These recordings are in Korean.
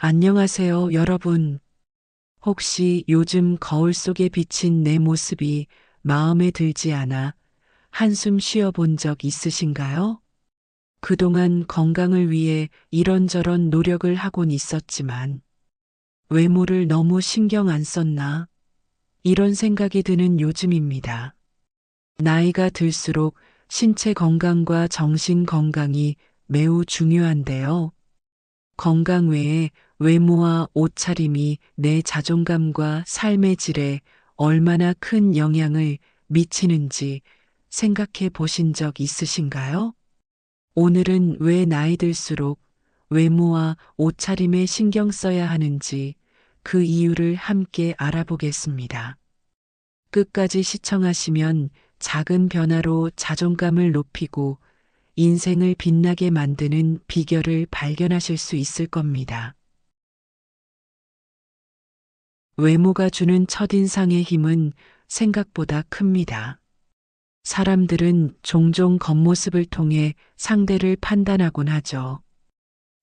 안녕하세요, 여러분. 혹시 요즘 거울 속에 비친 내 모습이 마음에 들지 않아 한숨 쉬어 본 적 있으신가요? 그동안 건강을 위해 이런저런 노력을 하곤 있었지만 외모를 너무 신경 안 썼나? 이런 생각이 드는 요즘입니다. 나이가 들수록 신체 건강과 정신 건강이 매우 중요한데요. 건강 외에 외모와 옷차림이 내 자존감과 삶의 질에 얼마나 큰 영향을 미치는지 생각해 보신 적 있으신가요? 오늘은 왜 나이 들수록 외모와 옷차림에 신경 써야 하는지 그 이유를 함께 알아보겠습니다. 끝까지 시청하시면 작은 변화로 자존감을 높이고 인생을 빛나게 만드는 비결을 발견하실 수 있을 겁니다. 외모가 주는 첫인상의 힘은 생각보다 큽니다. 사람들은 종종 겉모습을 통해 상대를 판단하곤 하죠.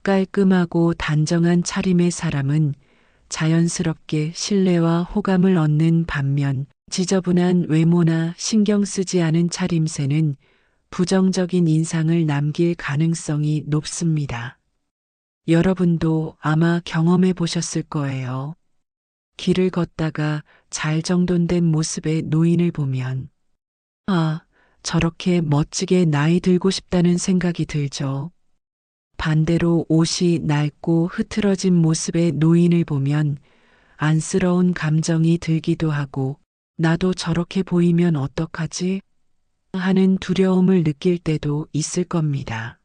깔끔하고 단정한 차림의 사람은 자연스럽게 신뢰와 호감을 얻는 반면 지저분한 외모나 신경 쓰지 않은 차림새는 부정적인 인상을 남길 가능성이 높습니다. 여러분도 아마 경험해 보셨을 거예요. 길을 걷다가 잘 정돈된 모습의 노인을 보면, 아, 저렇게 멋지게 나이 들고 싶다는 생각이 들죠. 반대로 옷이 낡고 흐트러진 모습의 노인을 보면 안쓰러운 감정이 들기도 하고, 나도 저렇게 보이면 어떡하지? 하는 두려움을 느낄 때도 있을 겁니다.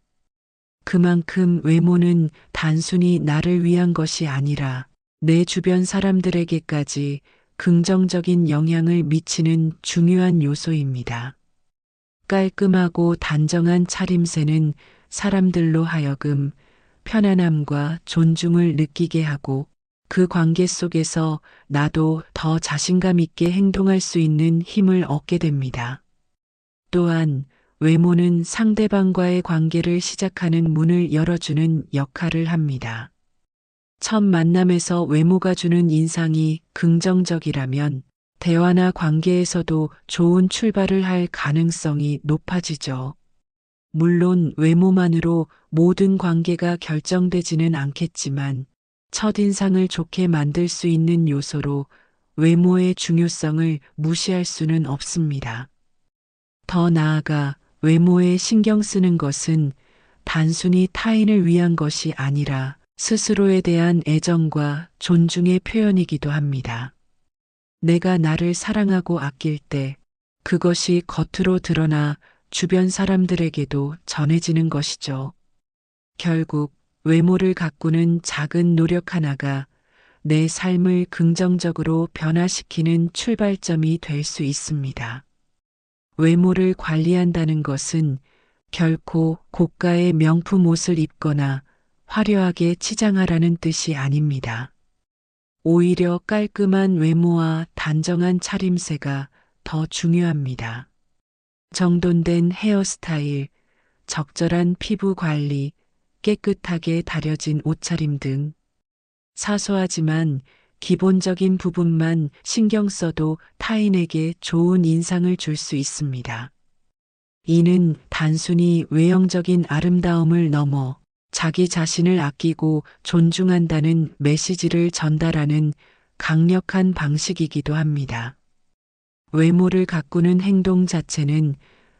그만큼 외모는 단순히 나를 위한 것이 아니라 내 주변 사람들에게까지 긍정적인 영향을 미치는 중요한 요소입니다. 깔끔하고 단정한 차림새는 사람들로 하여금 편안함과 존중을 느끼게 하고 그 관계 속에서 나도 더 자신감 있게 행동할 수 있는 힘을 얻게 됩니다. 또한 외모는 상대방과의 관계를 시작하는 문을 열어주는 역할을 합니다. 첫 만남에서 외모가 주는 인상이 긍정적이라면 대화나 관계에서도 좋은 출발을 할 가능성이 높아지죠. 물론 외모만으로 모든 관계가 결정되지는 않겠지만 첫인상을 좋게 만들 수 있는 요소로 외모의 중요성을 무시할 수는 없습니다. 더 나아가 외모에 신경 쓰는 것은 단순히 타인을 위한 것이 아니라 스스로에 대한 애정과 존중의 표현이기도 합니다. 내가 나를 사랑하고 아낄 때 그것이 겉으로 드러나 주변 사람들에게도 전해지는 것이죠. 결국 외모를 가꾸는 작은 노력 하나가 내 삶을 긍정적으로 변화시키는 출발점이 될 수 있습니다. 외모를 관리한다는 것은 결코 고가의 명품 옷을 입거나 화려하게 치장하라는 뜻이 아닙니다. 오히려 깔끔한 외모와 단정한 차림새가 더 중요합니다. 정돈된 헤어스타일, 적절한 피부 관리, 깨끗하게 다려진 옷차림 등 사소하지만 기본적인 부분만 신경 써도 타인에게 좋은 인상을 줄 수 있습니다. 이는 단순히 외형적인 아름다움을 넘어 자기 자신을 아끼고 존중한다는 메시지를 전달하는 강력한 방식이기도 합니다. 외모를 가꾸는 행동 자체는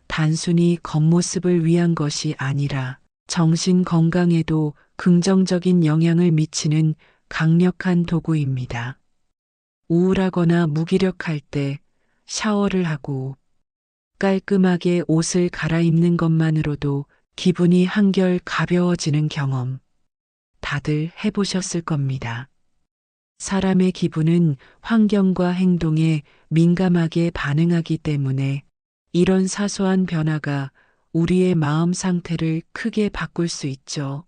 단순히 겉모습을 위한 것이 아니라 정신 건강에도 긍정적인 영향을 미치는 강력한 도구입니다. 우울하거나 무기력할 때 샤워를 하고 깔끔하게 옷을 갈아입는 것만으로도 기분이 한결 가벼워지는 경험 다들 해보셨을 겁니다. 사람의 기분은 환경과 행동에 민감하게 반응하기 때문에 이런 사소한 변화가 우리의 마음 상태를 크게 바꿀 수 있죠.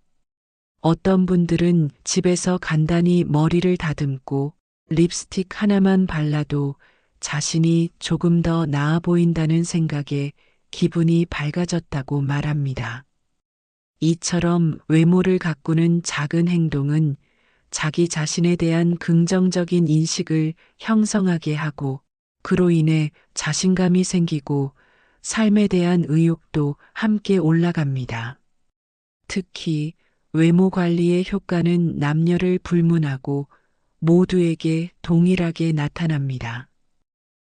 어떤 분들은 집에서 간단히 머리를 다듬고 립스틱 하나만 발라도 자신이 조금 더 나아 보인다는 생각에 기분이 밝아졌다고 말합니다. 이처럼 외모를 가꾸는 작은 행동은 자기 자신에 대한 긍정적인 인식을 형성하게 하고 그로 인해 자신감이 생기고 삶에 대한 의욕도 함께 올라갑니다. 특히 외모 관리의 효과는 남녀를 불문하고 모두에게 동일하게 나타납니다.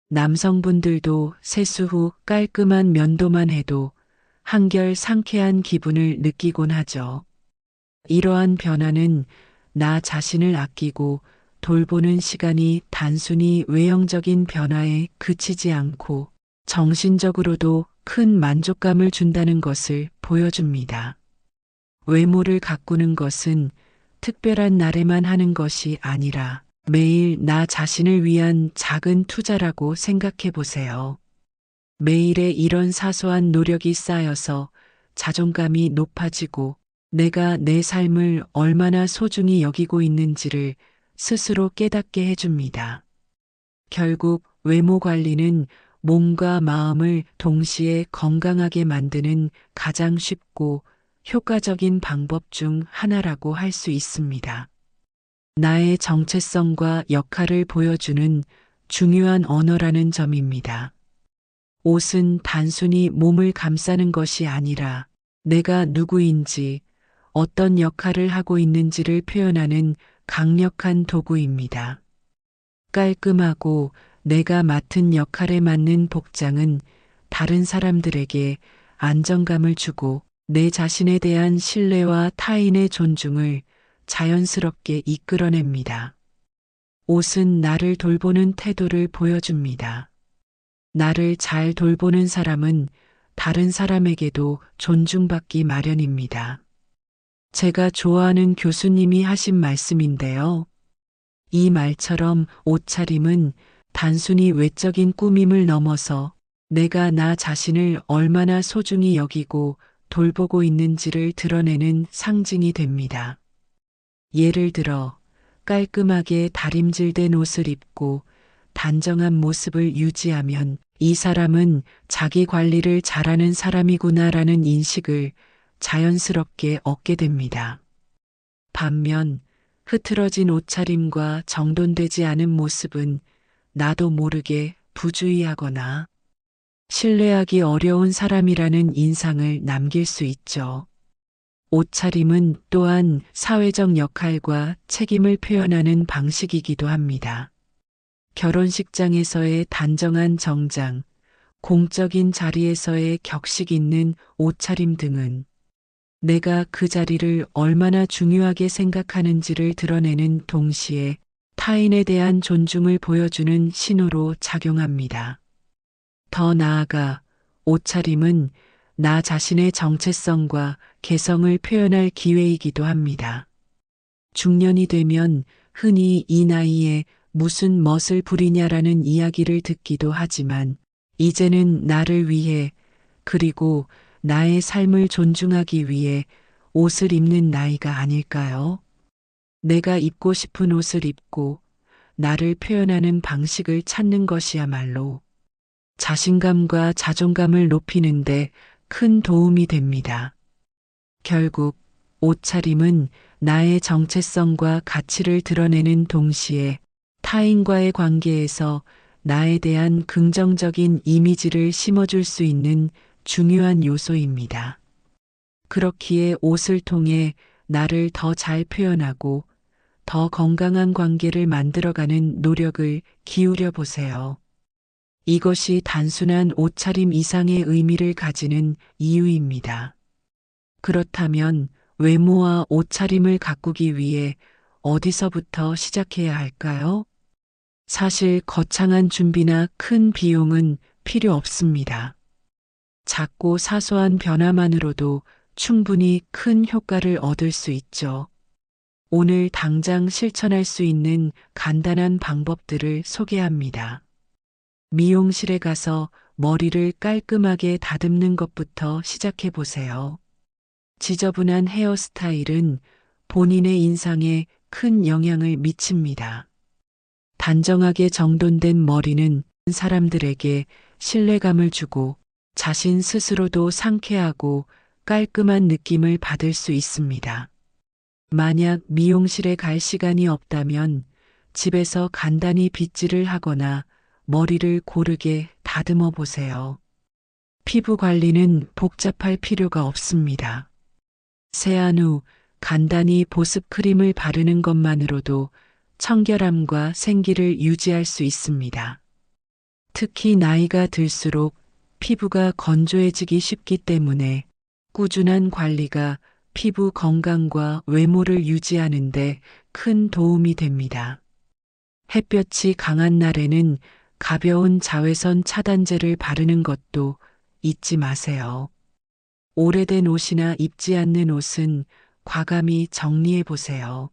남성분들도 세수 후 깔끔한 면도만 해도 한결 상쾌한 기분을 느끼곤 하죠. 이러한 변화는 나 자신을 아끼고 돌보는 시간이 단순히 외형적인 변화에 그치지 않고 정신적으로도 큰 만족감을 준다는 것을 보여줍니다. 외모를 가꾸는 것은 특별한 날에만 하는 것이 아니라 매일 나 자신을 위한 작은 투자라고 생각해 보세요. 매일의 이런 사소한 노력이 쌓여서 자존감이 높아지고 내가 내 삶을 얼마나 소중히 여기고 있는지를 스스로 깨닫게 해줍니다. 결국 외모 관리는 몸과 마음을 동시에 건강하게 만드는 가장 쉽고 효과적인 방법 중 하나라고 할 수 있습니다. 나의 정체성과 역할을 보여주는 중요한 언어라는 점입니다. 옷은 단순히 몸을 감싸는 것이 아니라 내가 누구인지 어떤 역할을 하고 있는지를 표현하는 강력한 도구입니다. 깔끔하고 내가 맡은 역할에 맞는 복장은 다른 사람들에게 안정감을 주고 내 자신에 대한 신뢰와 타인의 존중을 자연스럽게 이끌어냅니다. 옷은 나를 돌보는 태도를 보여줍니다. 나를 잘 돌보는 사람은 다른 사람에게도 존중받기 마련입니다. 제가 좋아하는 교수님이 하신 말씀인데요. 이 말처럼 옷차림은 단순히 외적인 꾸밈을 넘어서 내가 나 자신을 얼마나 소중히 여기고 돌보고 있는지를 드러내는 상징이 됩니다. 예를 들어 깔끔하게 다림질된 옷을 입고 단정한 모습을 유지하면 이 사람은 자기 관리를 잘하는 사람이구나라는 인식을 자연스럽게 얻게 됩니다. 반면 흐트러진 옷차림과 정돈되지 않은 모습은 나도 모르게 부주의하거나 신뢰하기 어려운 사람이라는 인상을 남길 수 있죠. 옷차림은 또한 사회적 역할과 책임을 표현하는 방식이기도 합니다. 결혼식장에서의 단정한 정장, 공적인 자리에서의 격식 있는 옷차림 등은 내가 그 자리를 얼마나 중요하게 생각하는지를 드러내는 동시에 타인에 대한 존중을 보여주는 신호로 작용합니다. 더 나아가 옷차림은 나 자신의 정체성과 개성을 표현할 기회이기도 합니다. 중년이 되면 흔히 이 나이에 무슨 멋을 부리냐라는 이야기를 듣기도 하지만 이제는 나를 위해 그리고 나의 삶을 존중하기 위해 옷을 입는 나이가 아닐까요? 내가 입고 싶은 옷을 입고 나를 표현하는 방식을 찾는 것이야말로 자신감과 자존감을 높이는데 큰 도움이 됩니다. 결국 옷차림은 나의 정체성과 가치를 드러내는 동시에 타인과의 관계에서 나에 대한 긍정적인 이미지를 심어줄 수 있는 중요한 요소입니다. 그렇기에 옷을 통해 나를 더 잘 표현하고 더 건강한 관계를 만들어가는 노력을 기울여 보세요. 이것이 단순한 옷차림 이상의 의미를 가지는 이유입니다. 그렇다면 외모와 옷차림을 가꾸기 위해 어디서부터 시작해야 할까요? 사실 거창한 준비나 큰 비용은 필요 없습니다. 작고 사소한 변화만으로도 충분히 큰 효과를 얻을 수 있죠. 오늘 당장 실천할 수 있는 간단한 방법들을 소개합니다. 미용실에 가서 머리를 깔끔하게 다듬는 것부터 시작해 보세요. 지저분한 헤어스타일은 본인의 인상에 큰 영향을 미칩니다. 단정하게 정돈된 머리는 사람들에게 신뢰감을 주고 자신 스스로도 상쾌하고 깔끔한 느낌을 받을 수 있습니다. 만약 미용실에 갈 시간이 없다면 집에서 간단히 빗질을 하거나 머리를 고르게 다듬어 보세요. 피부 관리는 복잡할 필요가 없습니다. 세안 후 간단히 보습 크림을 바르는 것만으로도 청결함과 생기를 유지할 수 있습니다. 특히 나이가 들수록 피부가 건조해지기 쉽기 때문에 꾸준한 관리가 피부 건강과 외모를 유지하는데 큰 도움이 됩니다. 햇볕이 강한 날에는 가벼운 자외선 차단제를 바르는 것도 잊지 마세요. 오래된 옷이나 입지 않는 옷은 과감히 정리해 보세요.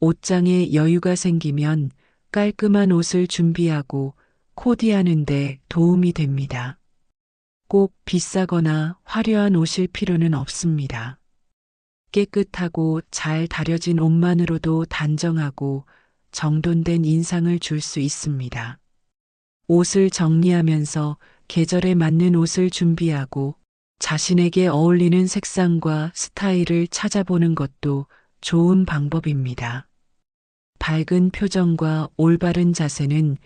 옷장에 여유가 생기면 깔끔한 옷을 준비하고 코디하는데 도움이 됩니다. 꼭 비싸거나 화려한 옷일 필요는 없습니다. 깨끗하고 잘 다려진 옷만으로도 단정하고 정돈된 인상을 줄 수 있습니다. 옷을 정리하면서 계절에 맞는 옷을 준비하고 자신에게 어울리는 색상과 스타일을 찾아보는 것도 좋은 방법입니다. 밝은 표정과 올바른 자세는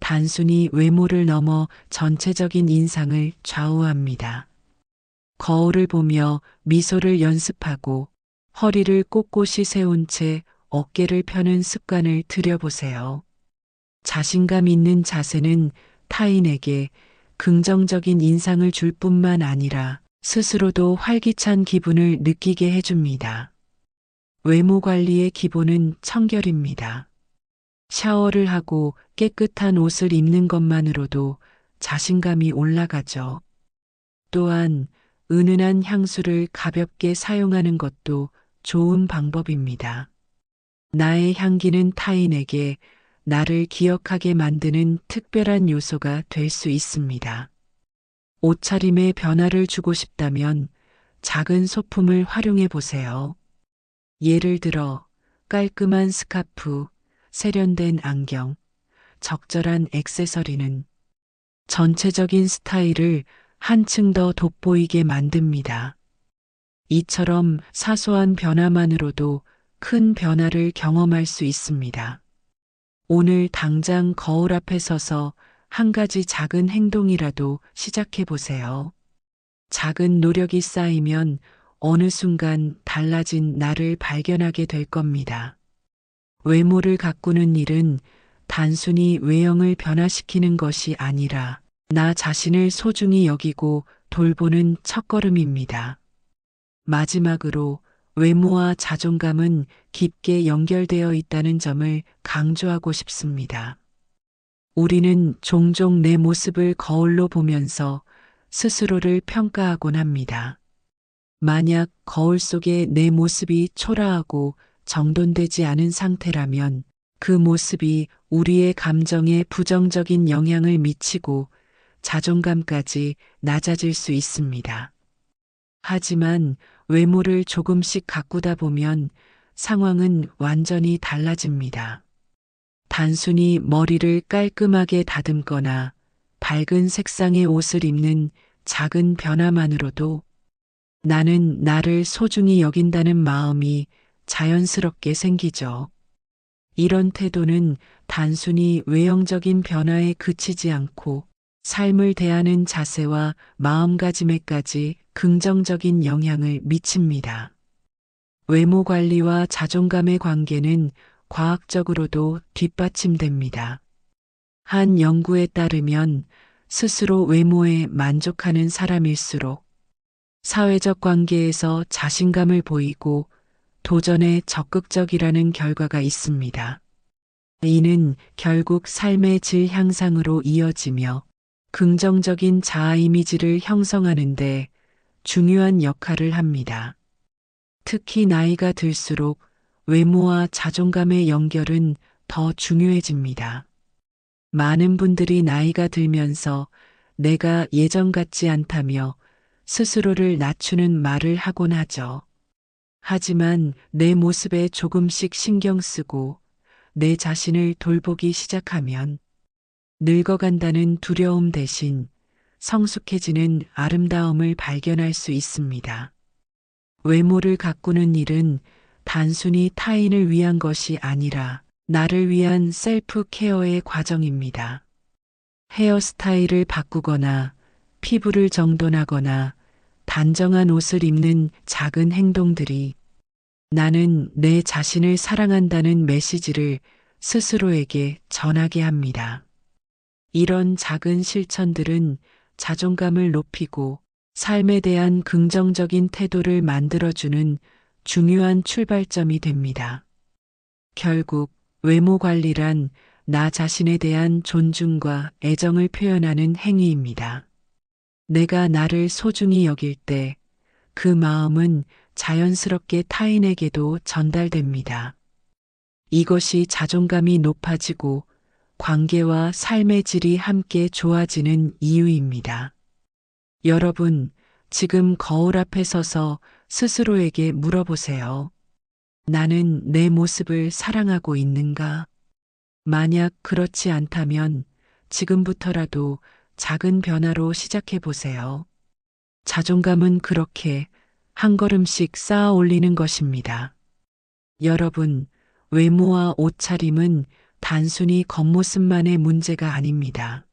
단순히 외모를 넘어 전체적인 인상을 좌우합니다. 거울을 보며 미소를 연습하고 허리를 꼿꼿이 세운 채 어깨를 펴는 습관을 들여보세요. 자신감 있는 자세는 타인에게 긍정적인 인상을 줄 뿐만 아니라 스스로도 활기찬 기분을 느끼게 해줍니다. 외모 관리의 기본은 청결입니다. 샤워를 하고 깨끗한 옷을 입는 것만으로도 자신감이 올라가죠. 또한 은은한 향수를 가볍게 사용하는 것도 좋은 방법입니다. 나의 향기는 타인에게 나를 기억하게 만드는 특별한 요소가 될 수 있습니다. 옷차림에 변화를 주고 싶다면 작은 소품을 활용해 보세요. 예를 들어 깔끔한 스카프, 세련된 안경, 적절한 액세서리는 전체적인 스타일을 한층 더 돋보이게 만듭니다. 이처럼 사소한 변화만으로도 큰 변화를 경험할 수 있습니다. 오늘 당장 거울 앞에 서서 한 가지 작은 행동이라도 시작해 보세요. 작은 노력이 쌓이면 어느 순간 달라진 나를 발견하게 될 겁니다. 외모를 가꾸는 일은 단순히 외형을 변화시키는 것이 아니라 나 자신을 소중히 여기고 돌보는 첫걸음입니다. 마지막으로 외모와 자존감은 깊게 연결되어 있다는 점을 강조하고 싶습니다. 우리는 종종 내 모습을 거울로 보면서 스스로를 평가하곤 합니다. 만약 거울 속에 내 모습이 초라하고 정돈되지 않은 상태라면 그 모습이 우리의 감정에 부정적인 영향을 미치고 자존감까지 낮아질 수 있습니다. 하지만 외모를 조금씩 가꾸다 보면 상황은 완전히 달라집니다. 단순히 머리를 깔끔하게 다듬거나 밝은 색상의 옷을 입는 작은 변화만으로도 나는 나를 소중히 여긴다는 마음이 자연스럽게 생기죠. 이런 태도는 단순히 외형적인 변화에 그치지 않고 삶을 대하는 자세와 마음가짐에까지 긍정적인 영향을 미칩니다. 외모 관리와 자존감의 관계는 과학적으로도 뒷받침됩니다. 한 연구에 따르면 스스로 외모에 만족하는 사람일수록 사회적 관계에서 자신감을 보이고 도전에 적극적이라는 결과가 있습니다. 이는 결국 삶의 질 향상으로 이어지며 긍정적인 자아 이미지를 형성하는데 중요한 역할을 합니다. 특히 나이가 들수록 외모와 자존감의 연결은 더 중요해집니다. 많은 분들이 나이가 들면서 내가 예전 같지 않다며 스스로를 낮추는 말을 하곤 하죠. 하지만 내 모습에 조금씩 신경 쓰고 내 자신을 돌보기 시작하면 늙어간다는 두려움 대신 성숙해지는 아름다움을 발견할 수 있습니다. 외모를 가꾸는 일은 단순히 타인을 위한 것이 아니라 나를 위한 셀프 케어의 과정입니다. 헤어스타일을 바꾸거나 피부를 정돈하거나 단정한 옷을 입는 작은 행동들이 나는 내 자신을 사랑한다는 메시지를 스스로에게 전하게 합니다. 이런 작은 실천들은 자존감을 높이고 삶에 대한 긍정적인 태도를 만들어주는 중요한 출발점이 됩니다. 결국 외모 관리란 나 자신에 대한 존중과 애정을 표현하는 행위입니다. 내가 나를 소중히 여길 때 그 마음은 자연스럽게 타인에게도 전달됩니다. 이것이 자존감이 높아지고 관계와 삶의 질이 함께 좋아지는 이유입니다. 여러분, 지금 거울 앞에 서서 스스로에게 물어보세요. 나는 내 모습을 사랑하고 있는가? 만약 그렇지 않다면 지금부터라도 작은 변화로 시작해 보세요. 자존감은 그렇게 한 걸음씩 쌓아 올리는 것입니다. 여러분, 외모와 옷차림은 단순히 겉모습만의 문제가 아닙니다.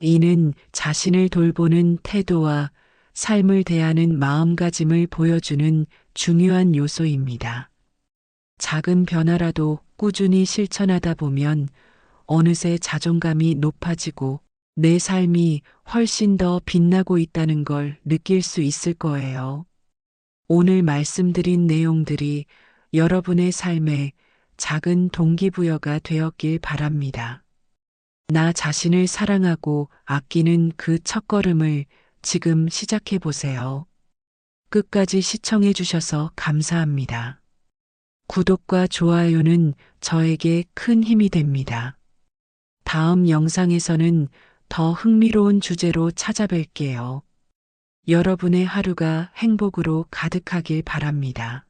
이는 자신을 돌보는 태도와 삶을 대하는 마음가짐을 보여주는 중요한 요소입니다. 작은 변화라도 꾸준히 실천하다 보면 어느새 자존감이 높아지고 내 삶이 훨씬 더 빛나고 있다는 걸 느낄 수 있을 거예요. 오늘 말씀드린 내용들이 여러분의 삶에 작은 동기부여가 되었길 바랍니다. 나 자신을 사랑하고 아끼는 그 첫걸음을 지금 시작해 보세요. 끝까지 시청해 주셔서 감사합니다. 구독과 좋아요는 저에게 큰 힘이 됩니다. 다음 영상에서는 더 흥미로운 주제로 찾아뵐게요. 여러분의 하루가 행복으로 가득하길 바랍니다.